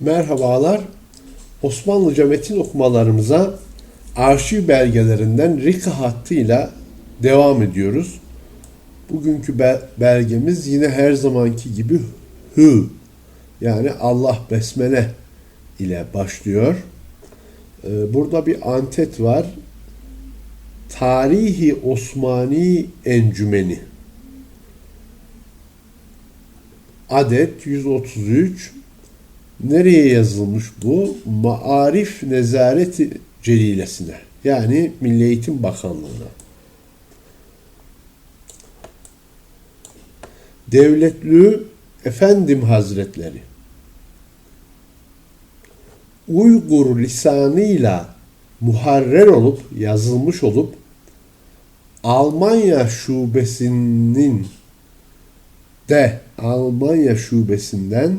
Merhabalar. Osmanlıca metin okumalarımıza arşiv belgelerinden Rika hattıyla devam ediyoruz. Bugünkü be- belgemiz yine her zamanki gibi Hü yani Allah Besmele ile başlıyor. Ee, Burada bir antet var. Tarihi Osmani Encümeni. Adet 133 Nereye yazılmış bu? Maarif Nezareti Celilesine. Yani Milli Eğitim Bakanlığı'na. Devletlü Efendim Hazretleri Uygur lisanıyla muharrer olup yazılmış olup Almanya şubesinin de Almanya şubesinden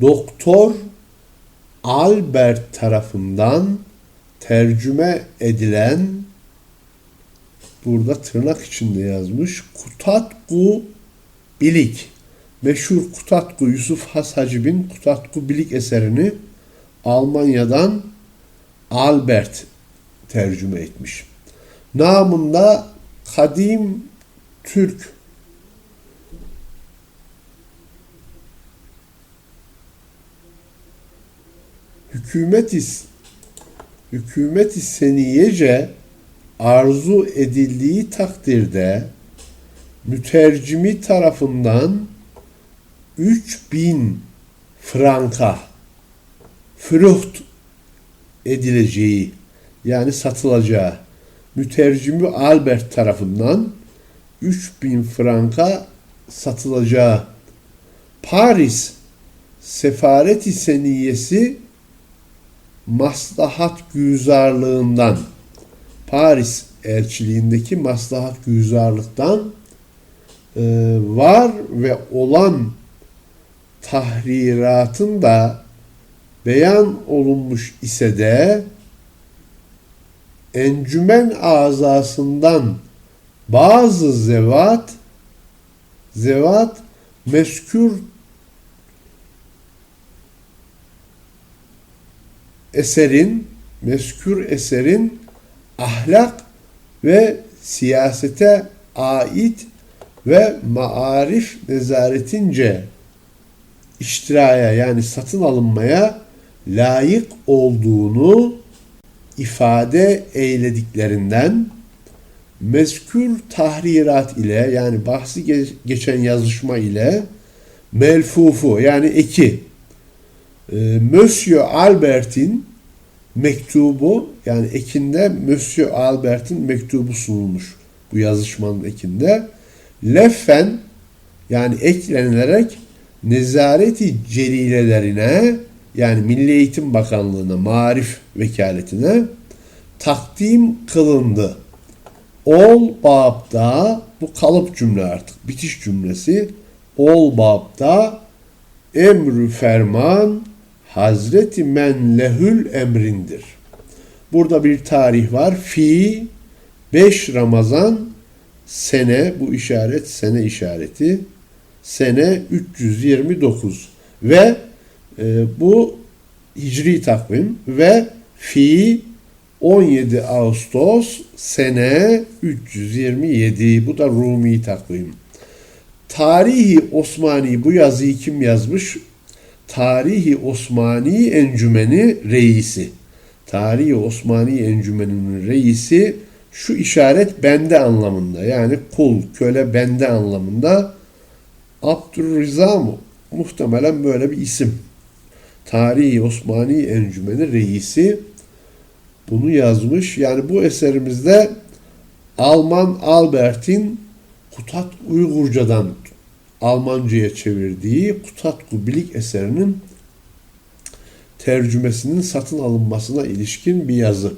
Doktor Albert tarafından tercüme edilen burada tırnak içinde yazmış Kutatku Bilik meşhur Kutatku Yusuf Has Hacib'in Kutatku Bilik eserini Almanya'dan Albert tercüme etmiş. Namında Kadim Türk hükümeti seniyece arzu edildiği takdirde mütercimi tarafından 3000 franka fruht edileceği yani satılacağı mütercimi Albert tarafından 3000 franka satılacağı Paris Sefareti Seniyesi maslahat güzarlığından Paris elçiliğindeki maslahat güzarlıktan e, var ve olan tahriratın da beyan olunmuş ise de encümen azasından bazı zevat zevat meskür eserin, meskür eserin ahlak ve siyasete ait ve maarif nezaretince iştiraya yani satın alınmaya layık olduğunu ifade eylediklerinden mezkür tahrirat ile yani bahsi ge- geçen yazışma ile melfufu yani eki e, Monsieur Albert'in mektubu yani ekinde Monsieur Albert'in mektubu sunulmuş bu yazışmanın ekinde. Leffen yani eklenilerek nezareti celilelerine yani Milli Eğitim Bakanlığı'na, Marif Vekaletine takdim kılındı. Ol babda bu kalıp cümle artık bitiş cümlesi. Ol babda emrü ferman Hazreti men lehül emrindir. Burada bir tarih var. Fi 5 Ramazan sene bu işaret sene işareti sene 329 ve e, bu hicri takvim ve fi 17 Ağustos sene 327 bu da Rumi takvim. Tarihi Osmani bu yazıyı kim yazmış? Tarihi Osmani Encümeni reisi. Tarihi Osmani Encümeni'nin reisi şu işaret bende anlamında. Yani kul, köle bende anlamında. Abdurriza mı? Muhtemelen böyle bir isim. Tarihi Osmani Encümeni reisi bunu yazmış. Yani bu eserimizde Alman Albert'in Kutat Uygurcadan Almanca'ya çevirdiği Kutatku Bilik eserinin tercümesinin satın alınmasına ilişkin bir yazı.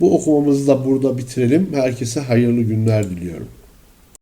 Bu okumamızı da burada bitirelim. Herkese hayırlı günler diliyorum.